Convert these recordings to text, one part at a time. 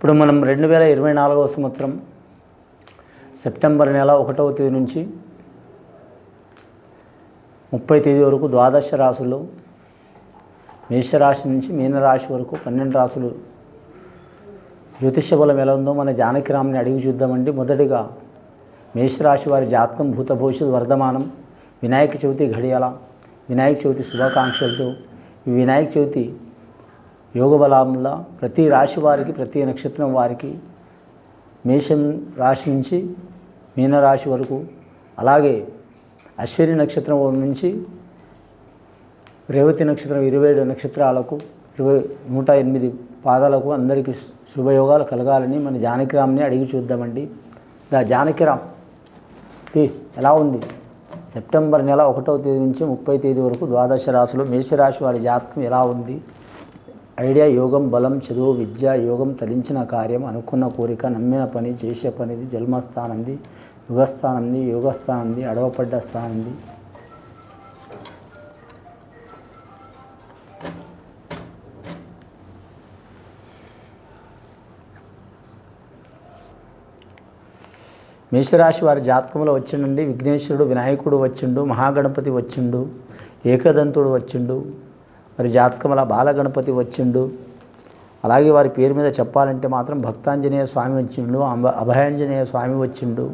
ఇప్పుడు మనం రెండు వేల ఇరవై నాలుగవ సంవత్సరం సెప్టెంబర్ నెల ఒకటవ తేదీ నుంచి ముప్పై తేదీ వరకు ద్వాదశ రాశులు మేషరాశి నుంచి మీనరాశి వరకు పన్నెండు రాశులు జ్యోతిష బలం ఎలా ఉందో మన జానకిరామ్ని అడిగి చూద్దామండి. మొదటిగా మేషరాశి వారి జాతకం భూత భవిష్యత్ వర్ధమానం వినాయక చవితి ఘడియాల వినాయక చవితి శుభాకాంక్షలతో ఈ వినాయక చవితి యోగ బలంలో ప్రతి రాశి వారికి ప్రతి నక్షత్రం వారికి మేషం రాశి నుంచి మీనరాశి వరకు అలాగే అశ్విని నక్షత్రం నుంచి రేవతి నక్షత్రం ఇరవై ఏడు నక్షత్రాలకు ఇరవై నూట ఎనిమిది పాదాలకు అందరికీ శుభయోగాలు కలగాలని మన జానకిరామ్ని అడిగి చూద్దామండి. దా జానకిరామ్ తీ ఎలా ఉంది? సెప్టెంబర్ నెల ఒకటవ తేదీ నుంచి ముప్పై తేదీ వరకు ద్వాదశ రాశిలో మేషరాశి వారి జాతకం ఎలా ఉంది? ఐడియా యోగం బలం చదువు విద్య యోగం తలించిన కార్యం అనుకున్న కోరిక నమ్మిన పని చేసే పనిది జన్మస్థానంది యుగస్థానంది యోగస్థానంది అడవపడ్డ స్థానంది. మేషరాశి వారి జాతకంలో వచ్చిండండి. విఘ్నేశ్వరుడు వినాయకుడు వచ్చిండు మహాగణపతి వచ్చిండు ఏకదంతుడు వచ్చిండు. మరి జాతకంలో బాలగణపతి వచ్చిండు. అలాగే వారి పేరు మీద చెప్పాలంటే మాత్రం భక్తాంజనేయ స్వామి వచ్చిండు అంబ అభయాంజనేయ స్వామి వచ్చిండు.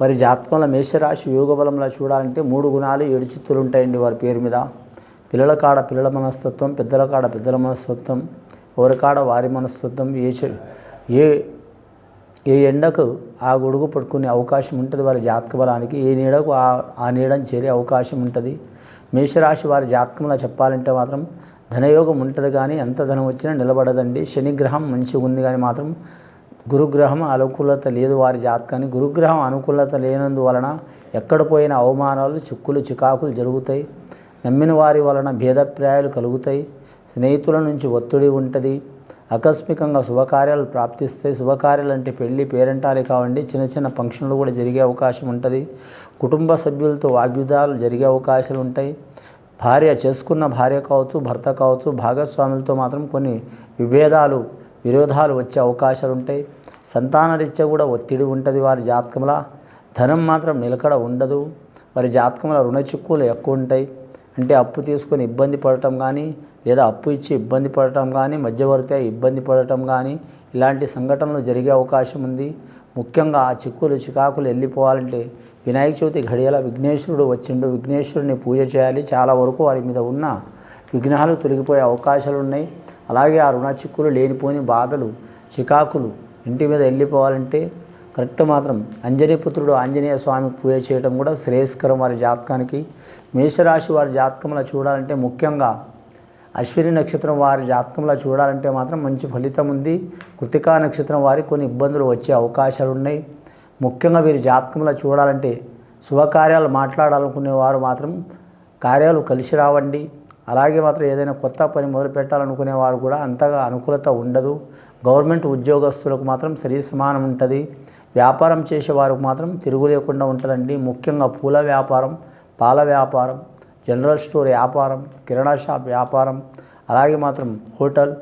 వారి జాతకంలో మేషరాశి యోగ బలంలో చూడాలంటే మూడు గుణాలు ఏడు చిత్తులు ఉంటాయండి వారి పేరు మీద. పిల్లల కాడ పిల్లల మనస్తత్వం పెద్దల కాడ పెద్దల మనస్తత్వం ఎవరి కాడ వారి మనస్తత్వం ఏ ఏ ఏ ఎండకు ఆ గొడుగు పట్టుకునే అవకాశం ఉంటుంది వారి జాతక బలానికి ఏ నీడకు ఆ ఆ నీడని చేరే అవకాశం ఉంటుంది. మేషరాశి వారి జాతకంలో చెప్పాలంటే మాత్రం ధనయోగం ఉంటుంది కానీ ఎంత ధనం వచ్చినా నిలబడదండి. శనిగ్రహం మంచిగా ఉంది కానీ మాత్రం గురుగ్రహం అనుకూలత లేదు వారి జాతకాన్ని గురుగ్రహం అనుకూలత లేనందువలన ఎక్కడ పోయిన అవమానాలు చిక్కులు చికాకులు జరుగుతాయి. నమ్మిన వారి వలన భేదప్రాయాలు కలుగుతాయి. స్నేహితుల నుంచి ఒత్తిడి ఉంటుంది. ఆకస్మికంగా శుభకార్యాలు ప్రాప్తిస్తాయి శుభకార్యాలు అంటే పెళ్ళి పేరెంటాలే కావండి. చిన్న చిన్న ఫంక్షన్లు కూడా జరిగే అవకాశం ఉంటుంది. కుటుంబ సభ్యులతో వాగ్విధాలు జరిగే అవకాశాలు ఉంటాయి. భార్య చేసుకున్న భార్య కావచ్చు భర్త కావచ్చు భాగస్వాములతో మాత్రం కొన్ని విభేదాలు విరోధాలు వచ్చే అవకాశాలు ఉంటాయి. సంతానరీత్యా కూడా ఒత్తిడి ఉంటుంది వారి జాతకంలో. ధనం మాత్రం నిలకడ ఉండదు. వారి జాతకంలో రుణ చిక్కులు ఎక్కువ ఉంటాయి. అంటే అప్పు తీసుకొని ఇబ్బంది పడటం కానీ లేదా అప్పు ఇచ్చి ఇబ్బంది పడటం కానీ మధ్యవర్తి ఇబ్బంది పడటం కానీ ఇలాంటి సంఘటనలు జరిగే అవకాశం ఉంది. ముఖ్యంగా ఆ చిక్కులు చికాకులు వెళ్ళిపోవాలంటే వినాయక చవితి ఘడియల విఘ్నేశ్వరుడు వచ్చిండు. విఘ్నేశ్వరుని పూజ చేయాలి. చాలా వరకు వారి మీద ఉన్న విఘ్నాలు తొలగిపోయే అవకాశాలు ఉన్నాయి. అలాగే ఆ రుణ చిక్కులు లేనిపోని బాధలు చికాకులు ఇంటి మీద వెళ్ళిపోవాలంటే కరెక్ట్ మాత్రం. అంజనీపుత్రుడు ఆంజనేయ స్వామికి పూజ చేయడం కూడా శ్రేయస్కరం వారి జాతకానికి. మేషరాశి వారి జాతకంలో చూడాలంటే ముఖ్యంగా అశ్విని నక్షత్రం వారి జాతకంలో చూడాలంటే మాత్రం మంచి ఫలితం ఉంది. కృతికా నక్షత్రం వారికి కొన్ని ఇబ్బందులు వచ్చే అవకాశాలు ఉన్నాయి. ముఖ్యంగా వీరి జాతకంలో చూడాలంటే శుభకార్యాలు మాట్లాడాలనుకునే వారు మాత్రం కార్యాలు కలిసి రావండి. అలాగే మాత్రం ఏదైనా కొత్త పని మొదలు పెట్టాలనుకునే వారు కూడా అంతగా అనుకూలత ఉండదు. గవర్నమెంట్ ఉద్యోగస్తులకు మాత్రం సరి సమానం ఉంటుంది. వ్యాపారం చేసేవారికి మాత్రం తిరుగు లేకుండా ఉంటుందండి. ముఖ్యంగా పూల వ్యాపారం పాల వ్యాపారం జనరల్ స్టోర్ వ్యాపారం కిరాణా షాప్ వ్యాపారం అలాగే మాత్రం హోటల్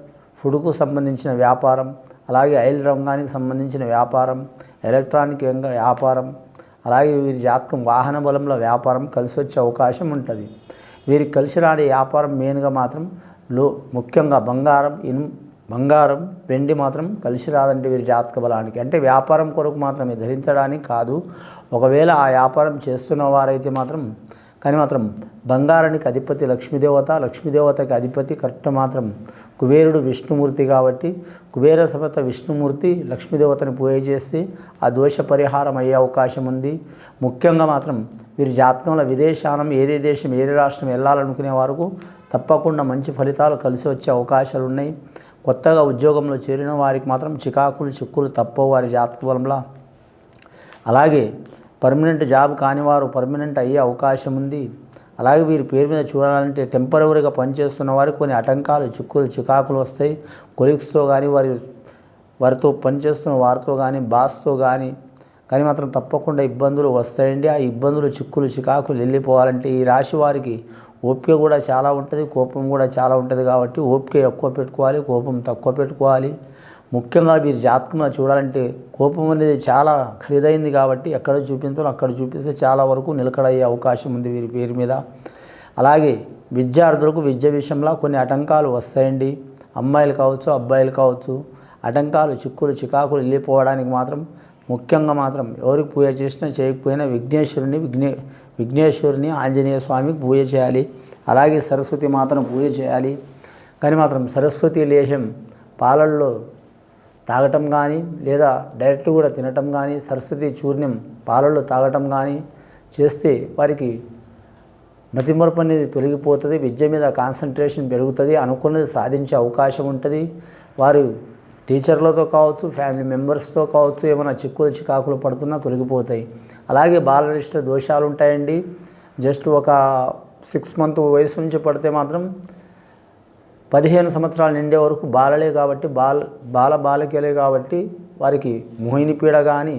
ఫుడ్కు సంబంధించిన వ్యాపారం అలాగే ఆయిల్ రంగానికి సంబంధించిన వ్యాపారం ఎలక్ట్రానిక్ వ్యాపారం అలాగే వీరి జాతకం వాహన బలంలో వ్యాపారం కలిసి వచ్చే అవకాశం ఉంటుంది. వీరికి కలిసి రాని వ్యాపారం మెయిన్గా మాత్రం లో ముఖ్యంగా బంగారం ఇనుము బంగారం వెండి మాత్రం కలిసి రాదండి వీరి జాతక బలానికి. అంటే వ్యాపారం కొరకు మాత్రమే ధరించడానికి కాదు. ఒకవేళ ఆ వ్యాపారం చేస్తున్న వారైతే మాత్రం కానీ మాత్రం బంగారానికి అధిపతి లక్ష్మీదేవత లక్ష్మీదేవతకి అధిపతి కరెక్ట్ మాత్రం కుబేరుడు విష్ణుమూర్తి కాబట్టి కుబేర సమేత విష్ణుమూర్తి లక్ష్మీదేవతని పూజ చేస్తే ఆ దోష పరిహారం అయ్యే అవకాశం ఉంది. ముఖ్యంగా మాత్రం వీరి జాతకంలో విదేశానం ఏరే దేశం ఏరే రాష్ట్రం వెళ్ళాలనుకునే వారికి తప్పకుండా మంచి ఫలితాలు కలిసి వచ్చే అవకాశాలు ఉన్నాయి కొత్తగా ఉద్యోగంలో చేరిన వారికి మాత్రం చికాకులు చిక్కులు తప్పవు వారి జాతక బలంలో అలాగే పర్మనెంట్ జాబ్ కానివారు పర్మనెంట్ అయ్యే అవకాశం ఉంది. అలాగే వీరి పేరు మీద చూడాలంటే టెంపరవరీగా పనిచేస్తున్న వారికి కొన్ని ఆటంకాలు చిక్కులు చికాకులు వస్తాయి. కొలీగ్స్తో కానీ వారి వారితో పనిచేస్తున్న వారితో కానీ బాస్తో కానీ కానీ మాత్రం తప్పకుండా ఇబ్బందులు వస్తాయండి. ఆ ఇబ్బందులు చిక్కులు చికాకులు వెళ్ళిపోవాలంటే ఈ రాశి వారికి ఓపిక కూడా చాలా ఉంటుంది కోపం కూడా చాలా ఉంటుంది కాబట్టి ఓపిక ఎక్కువ పెట్టుకోవాలి కోపం తక్కువ పెట్టుకోవాలి. ముఖ్యంగా మీరు జాతకంలో చూడాలంటే కోపం అనేది చాలా ఖరీదైంది కాబట్టి ఎక్కడ చూపించాలో అక్కడ చూపిస్తే చాలా వరకు నిలకడయ్యే అవకాశం ఉంది వీరి పేరు మీద. అలాగే విద్యార్థులకు విద్య విషయంలో కొన్ని ఆటంకాలు వస్తాయండి. అమ్మాయిలు కావచ్చు అబ్బాయిలు కావచ్చు ఆటంకాలు చిక్కులు చికాకులు వెళ్ళిపోవడానికి మాత్రం ముఖ్యంగా మాత్రం ఎవరికి పూజ చేసినా చేయకపోయినా విఘ్నేశ్వరుని విఘ్నే విఘ్నేశ్వరుని ఆంజనేయ స్వామికి పూజ చేయాలి. అలాగే సరస్వతి మాతను పూజ చేయాలి. కానీ మాత్రం సరస్వతి లేహం పాలల్లో తాగటం కానీ లేదా డైరెక్ట్ కూడా తినటం కానీ సరస్వతి చూర్ణం పాలల్లో తాగటం కానీ చేస్తే వారికి మతిమరుపు అనేది తొలగిపోతుంది విద్య మీద కాన్సన్ట్రేషన్ పెరుగుతుంది అనుకున్నది సాధించే అవకాశం ఉంటుంది. వారు టీచర్లతో కావచ్చు ఫ్యామిలీ మెంబర్స్తో కావచ్చు ఏమైనా చిక్కులు చికాకులు పడుతున్నా తొలగిపోతాయి. అలాగే బాలనిష్ట దోషాలు ఉంటాయండి జస్ట్ ఒక సిక్స్ మంత్ వయసు నుంచి పడితే మాత్రం పదిహేను సంవత్సరాలు నిండే వరకు బాలలే కాబట్టి బాల బాల బాలికలే కాబట్టి వారికి మోహిని పీడ కానీ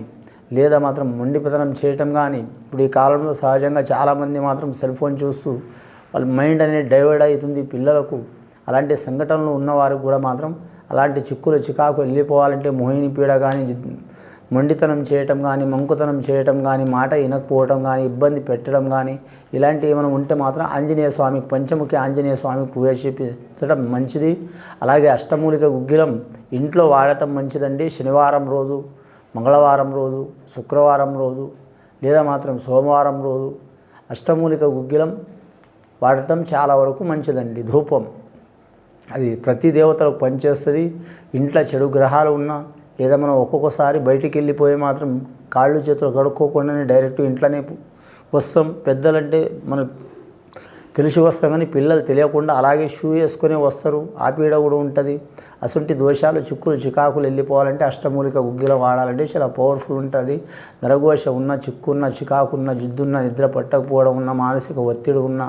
లేదా మాత్రం మొండిపతనం చేయటం కానీ ఇప్పుడు ఈ కాలంలో సహజంగా చాలామంది మాత్రం సెల్ ఫోన్ చూస్తూ వాళ్ళ మైండ్ అనేది డైవర్ట్ అవుతుంది పిల్లలకు. అలాంటి సంఘటనలు ఉన్నవారికి కూడా మాత్రం అలాంటి చిక్కులు చికాకు వెళ్ళిపోవాలంటే మోహిని పీడ కానీ మొండితనం చేయటం కానీ మంకుతనం చేయటం కానీ మాట వినకపోవటం కానీ ఇబ్బంది పెట్టడం కానీ ఇలాంటివి ఏమైనా ఉంటే మాత్రం ఆంజనేయ స్వామికి పంచముఖి ఆంజనేయ స్వామికి పూజ చేపించడం మంచిది. అలాగే అష్టమూలిక గుగ్గిలం ఇంట్లో వాడటం మంచిదండి. శనివారం రోజు మంగళవారం రోజు శుక్రవారం రోజు లేదా మాత్రం సోమవారం రోజు అష్టమూలిక గుగ్గిలం వాడటం చాలా వరకు మంచిదండి. ధూపం. అది ప్రతి దేవతలకు పనిచేస్తుంది. ఇంట్లో చెడు గ్రహాలు ఉన్నా లేదా మనం ఒక్కొక్కసారి బయటికి వెళ్ళిపోయి మాత్రం కాళ్ళు చేతులు కడుక్కోకుండానే డైరెక్ట్ ఇంట్లోనే వస్తాం. పెద్దలంటే మన తెలిసి వస్తాం కానీ పిల్లలు తెలియకుండా అలాగే షూ వేసుకొని వస్తారు. ఆ పీడ కూడా ఉంటుంది. అసంటి దోషాలు చిక్కులు చికాకులు వెళ్ళిపోవాలంటే అష్టమూలిక గుగ్గిల వాడాలంటే చాలా పవర్ఫుల్ ఉంటుంది. నరఘోష ఉన్న చిక్కున్న చికాకున్న జిద్దున్న నిద్ర పట్టకపోవడం ఉన్న మానసిక ఒత్తిడి ఉన్న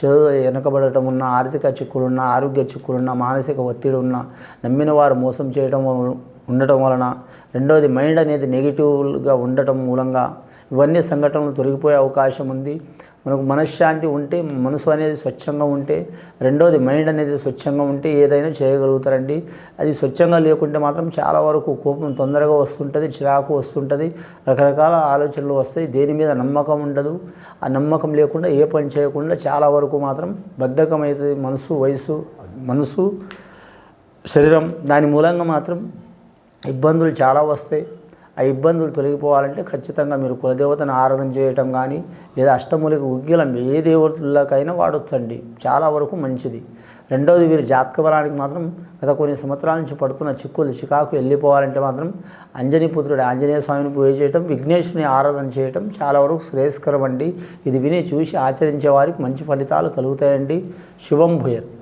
చదువు వెనకబడటం ఉన్న ఆర్థిక చిక్కులున్న ఆరోగ్య చిక్కులున్న మానసిక ఒత్తిడి ఉన్న నమ్మిన వారు మోసం చేయడం ఉండటం వలన రెండవది మైండ్ అనేది నెగిటివ్గా ఉండటం మూలంగా ఇవన్నీ సంఘటనలు తొలగిపోయే అవకాశం ఉంది. మనకు మనశ్శాంతి ఉంటే మనసు అనేది స్వచ్ఛంగా ఉంటే రెండోది మైండ్ అనేది స్వచ్ఛంగా ఉంటే ఏదైనా చేయగలుగుతారండి. అది స్వచ్ఛంగా లేకుంటే మాత్రం చాలా వరకు కోపం తొందరగా వస్తుంటుంది చిరాకు వస్తుంటుంది రకరకాల ఆలోచనలు వస్తాయి. దేని మీద నమ్మకం ఉండదు. ఆ నమ్మకం లేకుండా ఏ పని చేయకుండా చాలా వరకు మాత్రం బద్ధకం అవుతుంది మనసు వయసు మనసు శరీరం. దాని మూలంగా మాత్రం ఇబ్బందులు చాలా వస్తాయి. ఆ ఇబ్బందులు తొలగిపోవాలంటే ఖచ్చితంగా మీరు కులదేవతను ఆరాధన చేయటం కానీ లేదా అష్టములకి ఉగ్గిలం ఏ దేవతలకైనా వాడొచ్చండి. చాలా వరకు మంచిది. రెండవది వీరు జాతక బలానికి మాత్రం గత కొన్ని సంవత్సరాల నుంచి పడుతున్న చిక్కులు చికాకు వెళ్ళిపోవాలంటే మాత్రం అంజనీపుత్రుడు ఆంజనేయ స్వామిని పూజ చేయటం విఘ్నేశ్వరిని ఆరాధన చేయటం చాలా వరకు శ్రేయస్కరం అండి. ఇది విని చూసి ఆచరించే వారికి మంచి ఫలితాలు కలుగుతాయండి. శుభం భూయత్.